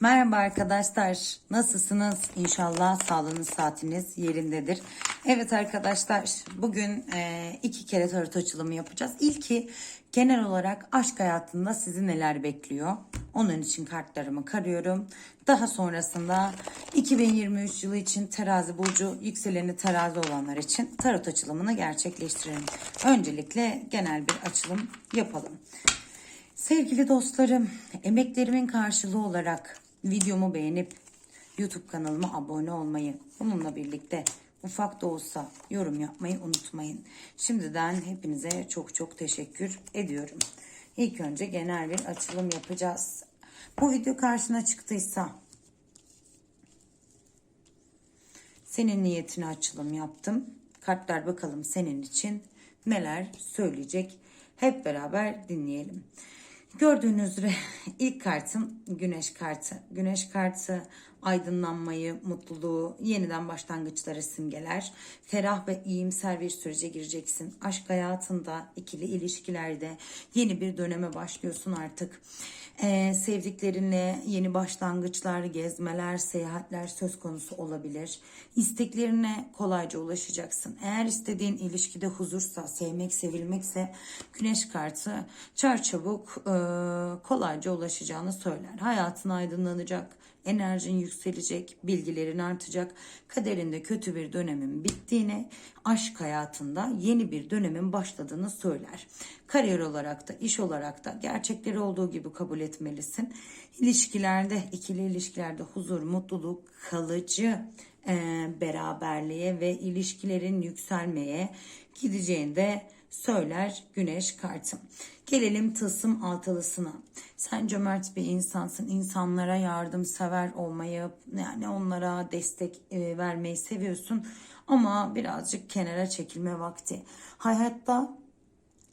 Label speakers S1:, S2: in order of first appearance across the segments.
S1: Merhaba arkadaşlar. Nasılsınız? İnşallah sağlığınız saatiniz yerindedir. Evet arkadaşlar bugün e, iki kere tarot açılımı yapacağız. İlki genel olarak aşk hayatında sizi neler bekliyor? Onun için kartlarımı karıyorum. Daha sonrasında 2023 yılı için terazi burcu yükseleni terazi olanlar için tarot açılımını gerçekleştirelim. Öncelikle genel bir açılım yapalım. Sevgili dostlarım, emeklerimin karşılığı olarak videomu beğenip YouTube kanalıma abone olmayı, bununla birlikte ufak da olsa yorum yapmayı unutmayın. Şimdiden hepinize çok çok teşekkür ediyorum. İlk önce genel bir açılım yapacağız. Bu video karşına çıktıysa senin niyetine açılım yaptım. Kartlar bakalım senin için neler söyleyecek. Hep beraber dinleyelim. Gördüğünüz üzere ilk kartım güneş kartı. Güneş kartı aydınlanmayı, mutluluğu, yeniden başlangıçları simgeler. Ferah ve iyimser bir sürece gireceksin. Aşk hayatında, ikili ilişkilerde yeni bir döneme başlıyorsun artık. Ee, sevdiklerinle yeni başlangıçlar, gezmeler, seyahatler söz konusu olabilir. İsteklerine kolayca ulaşacaksın. Eğer istediğin ilişkide huzursa, sevmek, sevilmekse güneş kartı çarçabuk e, kolayca ulaşacağını söyler. Hayatın aydınlanacak, enerjin yükselecek, bilgilerin artacak, kaderinde kötü bir dönemin bittiğini, aşk hayatında yeni bir dönemin başladığını söyler. Kariyer olarak da, iş olarak da gerçekleri olduğu gibi kabul etmelisin. İlişkilerde, ikili ilişkilerde huzur, mutluluk, kalıcı e, beraberliğe ve ilişkilerin yükselmeye gideceğini de söyler güneş kartım. Gelelim tılsım altılısına. Sen cömert bir insansın. İnsanlara yardımsever olmayı, yani onlara destek e, vermeyi seviyorsun. Ama birazcık kenara çekilme vakti. Hayatta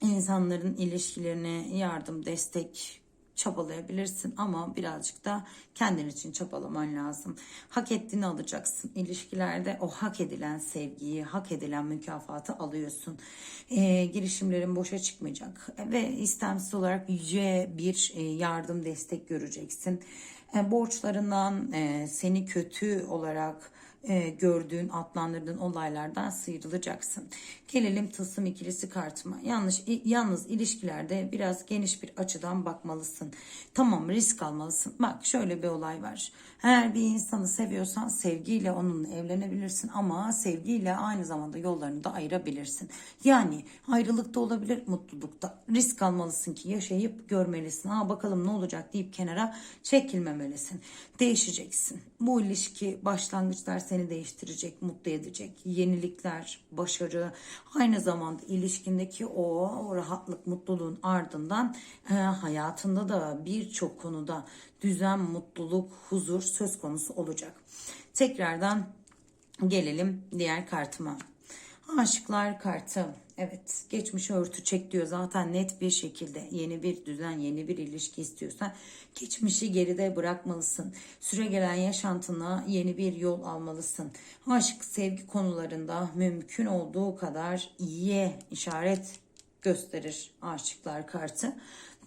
S1: insanların ilişkilerine yardım, destek çabalayabilirsin ama birazcık da kendin için çabalaman lazım. Hak ettiğini alacaksın. İlişkilerde o hak edilen sevgiyi, hak edilen mükafatı alıyorsun. E, girişimlerin boşa çıkmayacak ve istemsiz olarak yüce bir e, yardım, destek göreceksin. E, borçlarından e, seni kötü olarak e, gördüğün, adlandırdığın olaylardan sıyrılacaksın. Gelelim tılsım ikilisi kartıma. Yanlış, yalnız ilişkilerde biraz geniş bir açıdan bakmalısın. Tamam risk almalısın. Bak şöyle bir olay var. Eğer bir insanı seviyorsan sevgiyle onunla evlenebilirsin ama sevgiyle aynı zamanda yollarını da ayırabilirsin. Yani ayrılıkta olabilir, mutlulukta. Risk almalısın ki yaşayıp görmelisin. Ha bakalım ne olacak deyip kenara çekilmemelisin. Değişeceksin. Bu ilişki başlangıçlar seni değiştirecek, mutlu edecek. Yenilikler, başarı, aynı zamanda ilişkindeki o, o rahatlık, mutluluğun ardından e, hayatında da birçok konuda düzen, mutluluk, huzur söz konusu olacak. Tekrardan gelelim diğer kartıma. Aşıklar kartı. Evet geçmişi örtü çek diyor zaten net bir şekilde yeni bir düzen yeni bir ilişki istiyorsan geçmişi geride bırakmalısın. Süre gelen yaşantına yeni bir yol almalısın. Aşk sevgi konularında mümkün olduğu kadar iyiye işaret gösterir aşıklar kartı.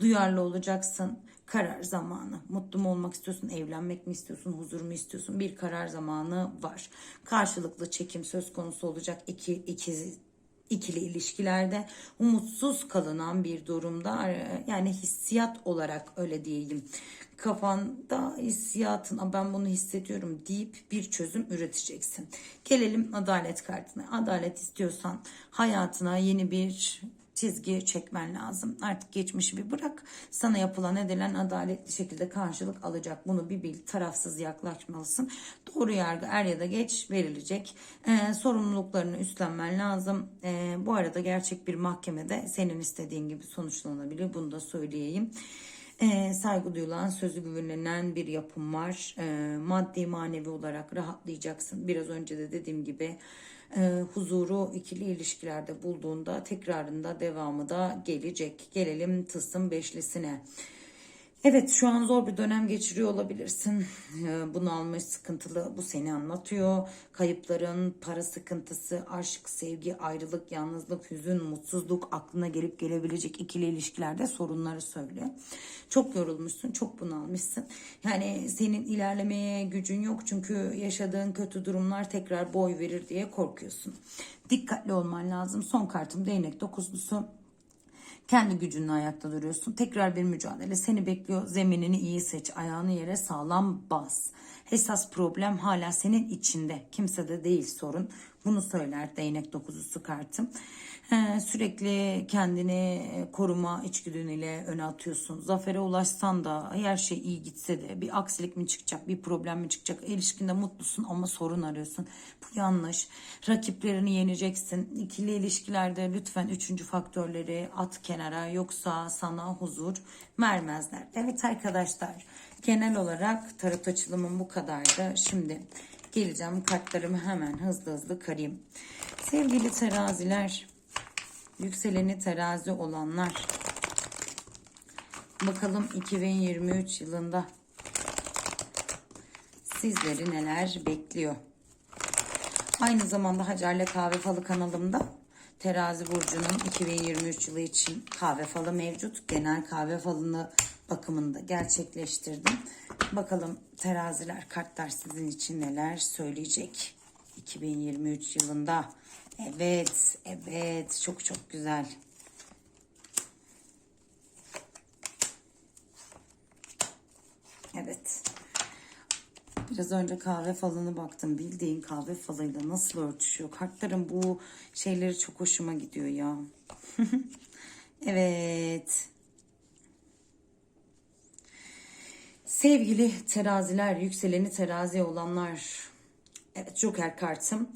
S1: Duyarlı olacaksın. Karar zamanı. Mutlu mu olmak istiyorsun? Evlenmek mi istiyorsun? Huzur mu istiyorsun? Bir karar zamanı var. Karşılıklı çekim söz konusu olacak. İki, iki ikili ilişkilerde umutsuz kalınan bir durumda yani hissiyat olarak öyle diyeyim kafanda hissiyatın ben bunu hissediyorum deyip bir çözüm üreteceksin. Gelelim adalet kartına. Adalet istiyorsan hayatına yeni bir çizgi çekmen lazım. Artık geçmişi bir bırak. Sana yapılan edilen adaletli şekilde karşılık alacak. Bunu bir bil. Tarafsız yaklaşmalısın. Doğru yargı er ya da geç verilecek. Ee, sorumluluklarını üstlenmen lazım. Ee, bu arada gerçek bir mahkemede senin istediğin gibi sonuçlanabilir. Bunu da söyleyeyim. E, saygı duyulan, sözü güvenilen bir yapım var. E, maddi manevi olarak rahatlayacaksın. Biraz önce de dediğim gibi e, huzuru ikili ilişkilerde bulduğunda tekrarında devamı da gelecek. Gelelim tılsım beşlisine. Evet şu an zor bir dönem geçiriyor olabilirsin. Ee, Bunu almış sıkıntılı bu seni anlatıyor. Kayıpların, para sıkıntısı, aşk, sevgi, ayrılık, yalnızlık, hüzün, mutsuzluk aklına gelip gelebilecek ikili ilişkilerde sorunları söylüyor. Çok yorulmuşsun, çok bunalmışsın. Yani senin ilerlemeye gücün yok çünkü yaşadığın kötü durumlar tekrar boy verir diye korkuyorsun. Dikkatli olman lazım. Son kartım değnek dokuzlusu. Kendi gücünle ayakta duruyorsun. Tekrar bir mücadele seni bekliyor. Zeminini iyi seç. Ayağını yere sağlam bas. Esas problem hala senin içinde. Kimsede değil sorun. Bunu söyler değnek dokuzusu kartım. Ee, sürekli kendini koruma içgüdünüyle öne atıyorsun. Zafere ulaşsan da her şey iyi gitse de bir aksilik mi çıkacak, bir problem mi çıkacak? İlişkinde mutlusun ama sorun arıyorsun. Bu yanlış. Rakiplerini yeneceksin. İkili ilişkilerde lütfen üçüncü faktörleri at kenara yoksa sana huzur vermezler. Evet arkadaşlar genel olarak tarot açılımım bu kadardı. Şimdi geleceğim kartlarımı hemen hızlı hızlı karayım. Sevgili teraziler, yükseleni terazi olanlar. Bakalım 2023 yılında sizleri neler bekliyor. Aynı zamanda Hacer'le Kahve Falı kanalımda Terazi Burcu'nun 2023 yılı için kahve falı mevcut. Genel kahve falını bakımında gerçekleştirdim. Bakalım teraziler kartlar sizin için neler söyleyecek 2023 yılında. Evet, evet çok çok güzel. Evet. Biraz önce kahve falına baktım. Bildiğin kahve falıyla nasıl örtüşüyor. Kartların bu şeyleri çok hoşuma gidiyor ya. evet. Sevgili teraziler, yükseleni terazi olanlar. Evet Joker kartım.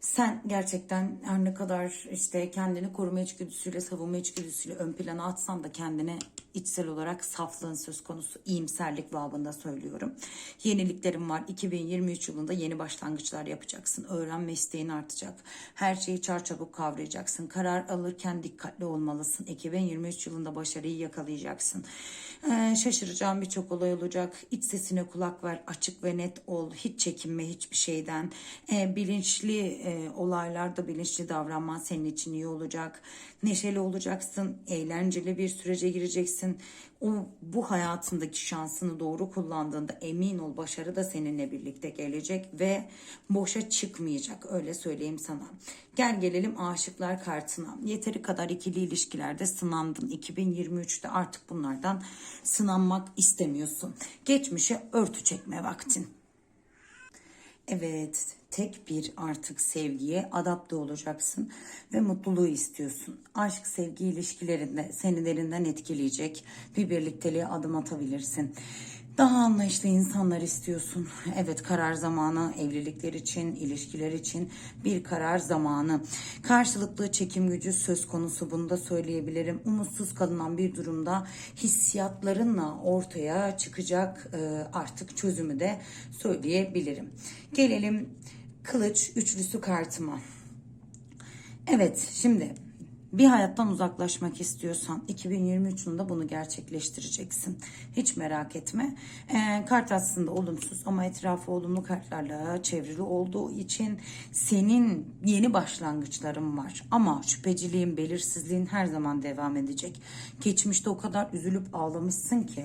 S1: Sen gerçekten her ne kadar işte kendini koruma içgüdüsüyle, savunma içgüdüsüyle ön plana atsan da kendine içsel olarak saflığın söz konusu iyimserlik babında söylüyorum. Yeniliklerim var. 2023 yılında yeni başlangıçlar yapacaksın. Öğren mesleğin artacak. Her şeyi çarçabuk kavrayacaksın. Karar alırken dikkatli olmalısın. 2023 yılında başarıyı yakalayacaksın. Ee, şaşıracağın birçok olay olacak. İç sesine kulak ver. Açık ve net ol. Hiç çekinme hiçbir şeyden. Ee, bilinçli e, olaylarda bilinçli davranman senin için iyi olacak. Neşeli olacaksın. Eğlenceli bir sürece gireceksin. O bu hayatındaki şansını doğru kullandığında emin ol başarı da seninle birlikte gelecek ve boşa çıkmayacak öyle söyleyeyim sana. Gel gelelim aşıklar kartına. Yeteri kadar ikili ilişkilerde sınandın. 2023'te artık bunlardan sınanmak istemiyorsun. Geçmişe örtü çekme vaktin. Evet, tek bir artık sevgiye adapte olacaksın ve mutluluğu istiyorsun. Aşk, sevgi ilişkilerinde seni derinden etkileyecek bir birlikteliğe adım atabilirsin. Daha anlayışlı insanlar istiyorsun. Evet karar zamanı evlilikler için, ilişkiler için bir karar zamanı. Karşılıklı çekim gücü söz konusu bunu da söyleyebilirim. Umutsuz kalınan bir durumda hissiyatlarınla ortaya çıkacak e, artık çözümü de söyleyebilirim. Gelelim kılıç üçlüsü kartıma. Evet şimdi bir hayattan uzaklaşmak istiyorsan 2023 yılında bunu gerçekleştireceksin. Hiç merak etme. Ee, kart aslında olumsuz ama etrafı olumlu kartlarla çevrili olduğu için senin yeni başlangıçların var. Ama şüpheciliğin, belirsizliğin her zaman devam edecek. Geçmişte o kadar üzülüp ağlamışsın ki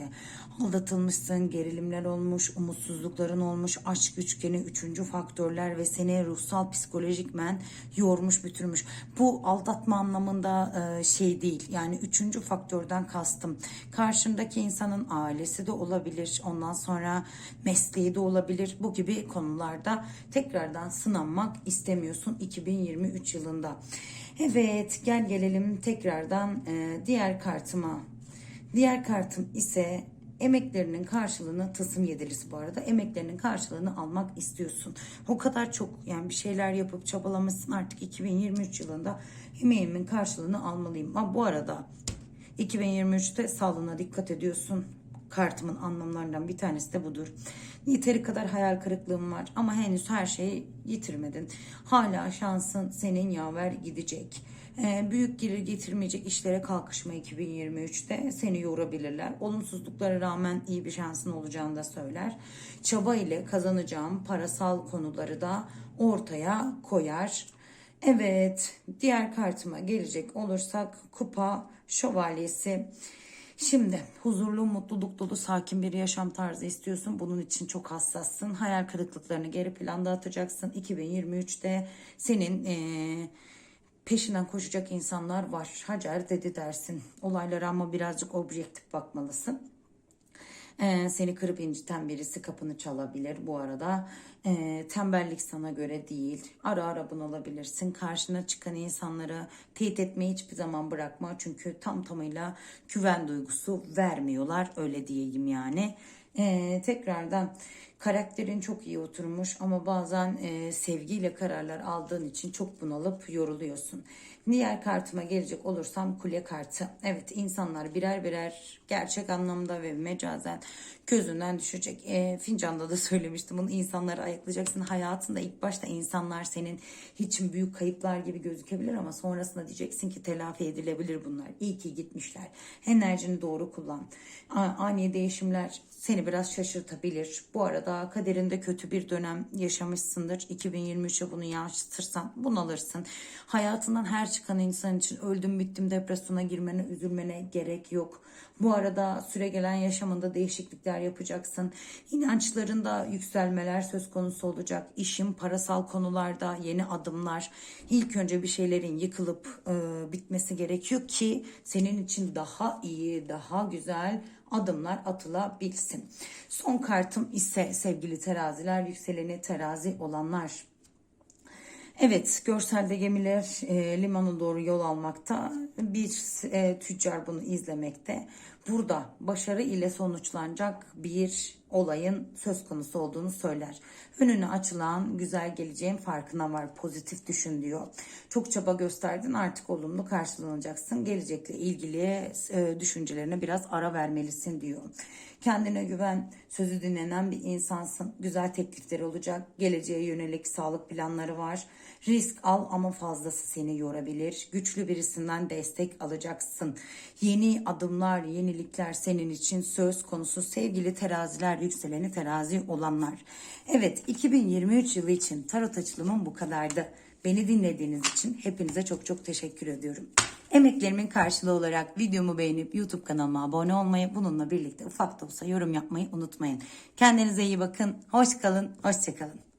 S1: aldatılmışsın, gerilimler olmuş, umutsuzlukların olmuş, aşk üçgeni, üçüncü faktörler ve seni ruhsal psikolojik men yormuş, bütürmüş. Bu aldatma anlamında e, şey değil. Yani üçüncü faktörden kastım. Karşımdaki insanın ailesi de olabilir. Ondan sonra mesleği de olabilir. Bu gibi konularda tekrardan sınanmak istemiyorsun 2023 yılında. Evet gel gelelim tekrardan e, diğer kartıma. Diğer kartım ise emeklerinin karşılığını tılsım yedilisi bu arada emeklerinin karşılığını almak istiyorsun. O kadar çok yani bir şeyler yapıp çabalamışsın artık 2023 yılında emeğimin karşılığını almalıyım. Ama bu arada 2023'te sağlığına dikkat ediyorsun. Kartımın anlamlarından bir tanesi de budur. Yeteri kadar hayal kırıklığım var ama henüz her şeyi yitirmedin. Hala şansın senin yaver gidecek. Ee, büyük gelir getirmeyecek işlere kalkışma 2023'te seni yorabilirler. Olumsuzluklara rağmen iyi bir şansın olacağını da söyler. Çaba ile kazanacağım parasal konuları da ortaya koyar. Evet, diğer kartıma gelecek olursak kupa şövalyesi. Şimdi huzurlu, mutluluk dolu, sakin bir yaşam tarzı istiyorsun. Bunun için çok hassassın. Hayal kırıklıklarını geri planda atacaksın. 2023'te senin eee, peşinden koşacak insanlar var. Hacer dedi dersin. Olaylara ama birazcık objektif bakmalısın. Ee, seni kırıp inciten birisi kapını çalabilir bu arada. Ee, tembellik sana göre değil. Ara ara bunalabilirsin. Karşına çıkan insanları teyit etmeyi hiçbir zaman bırakma. Çünkü tam tamıyla güven duygusu vermiyorlar. Öyle diyeyim yani. Ee, tekrardan karakterin çok iyi oturmuş ama bazen e, sevgiyle kararlar aldığın için çok bunalıp yoruluyorsun. Diğer kartıma gelecek olursam kule kartı. Evet insanlar birer birer gerçek anlamda ve mecazen gözünden düşecek. E, fincanda da söylemiştim bunu insanları ayıklayacaksın. Hayatında ilk başta insanlar senin için büyük kayıplar gibi gözükebilir ama sonrasında diyeceksin ki telafi edilebilir bunlar. İyi ki gitmişler. Enerjini doğru kullan. Ani değişimler seni biraz şaşırtabilir. Bu arada kaderinde kötü bir dönem yaşamışsındır. 2023'e bunu yansıtırsan bunalırsın. Hayatından her çıkan insan için öldüm bittim depresyona girmene, üzülmene gerek yok. Bu arada süre gelen yaşamında değişiklikler yapacaksın. İnançlarında yükselmeler söz konusu olacak. İşin parasal konularda yeni adımlar. İlk önce bir şeylerin yıkılıp e, bitmesi gerekiyor ki senin için daha iyi, daha güzel adımlar atılabilsin. Son kartım ise sevgili teraziler, yükseleni terazi olanlar. Evet, görselde gemiler e, limana doğru yol almakta. Bir e, tüccar bunu izlemekte. Burada başarı ile sonuçlanacak bir olayın söz konusu olduğunu söyler. Önüne açılan güzel geleceğin farkına var. Pozitif düşün diyor. Çok çaba gösterdin artık olumlu karşılanacaksın. Gelecekle ilgili e, düşüncelerine biraz ara vermelisin diyor. Kendine güven, sözü dinlenen bir insansın. Güzel teklifleri olacak. Geleceğe yönelik sağlık planları var. Risk al ama fazlası seni yorabilir. Güçlü birisinden destek alacaksın. Yeni adımlar, yenilikler senin için söz konusu. Sevgili teraziler, yükseleni terazi olanlar. Evet, 2023 yılı için tarot açılımım bu kadardı. Beni dinlediğiniz için hepinize çok çok teşekkür ediyorum. Emeklerimin karşılığı olarak videomu beğenip YouTube kanalıma abone olmayı, bununla birlikte ufak da olsa yorum yapmayı unutmayın. Kendinize iyi bakın, hoş kalın, hoşça kalın.